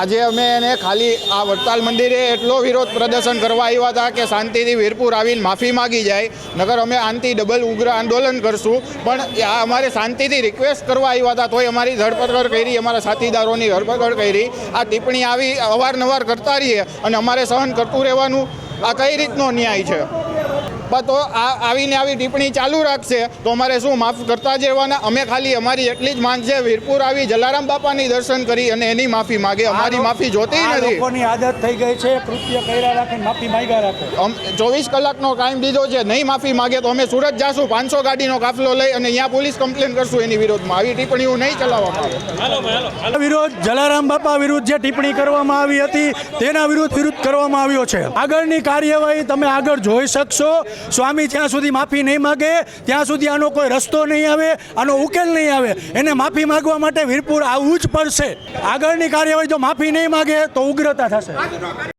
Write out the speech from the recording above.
આજે અમે એને ખાલી આ વડતાલ મંદિરે એટલો વિરોધ પ્રદર્શન કરવા આવ્યા હતા કે શાંતિથી વીરપુર આવીને માફી માગી જાય. નગર અમે આનથી ડબલ ઉગ્ર આંદોલન કરશું. પણ આ અમારે શાંતિથી રિક્વેસ્ટ કરવા આવ્યા હતા, તોય અમારી ધરપકડ કરી, અમારા સાથીદારોની ધરપકડ કરી. આ ટિપ્પણી આવી અવારનવાર કરતા રહીએ અને અમારે સહન કરતું રહેવાનું. આ કઈ રીતનો ન્યાય છે? પણ તો આ આવીને આવી ટિપ્પણી ચાલુ રાખશે. તો અમારે શું માફ કરતા જ રહેવાના. અમે ખાલી અમારી એટલી જ માંગ છે વીરપુર આવી જલારામ બાપાની દર્શન કરી અને એની માફી માગે. અમારી માફી જોતી નથી. લોકોની આદત થઈ ગઈ છે કૃત્ય કર્યા રાખે માફી માંગ્યા રાખે. ચોવીસ કલાકનો ટાઈમ દીધો છે નહીં માફી માગે તો અમે સુરત જાશું. પાંચસો ગાડીનો કાફલો લઈ અને અહીંયા પોલીસ કમ્પ્લેન કરશું એની વિરોધમાં આવી ટિપ્પણીઓ નહીં ચલાવવામાં આવે. વિરોધ જલારામ બાપા વિરુદ્ધ જે ટિપ્પણી કરવામાં આવી હતી તેના વિરુદ્ધ વિરુદ્ધ કરવામાં આવ્યો છે. આગળની કાર્યવાહી તમે આગળ જોઈ શકશો. સ્વામી જ્યાં સુધી માફી નહીં માગે, ત્યાં સુધી આનો કોઈ રસ્તો નહીં આવે, આનો ઉકેલ નહીં આવે. એને માફી માંગવા માટે વીરપુર આવવું જ પડશે. આગળની કાર્યવાહી જો માફી નહીં માગે, તો ઉગ્રતા થશે.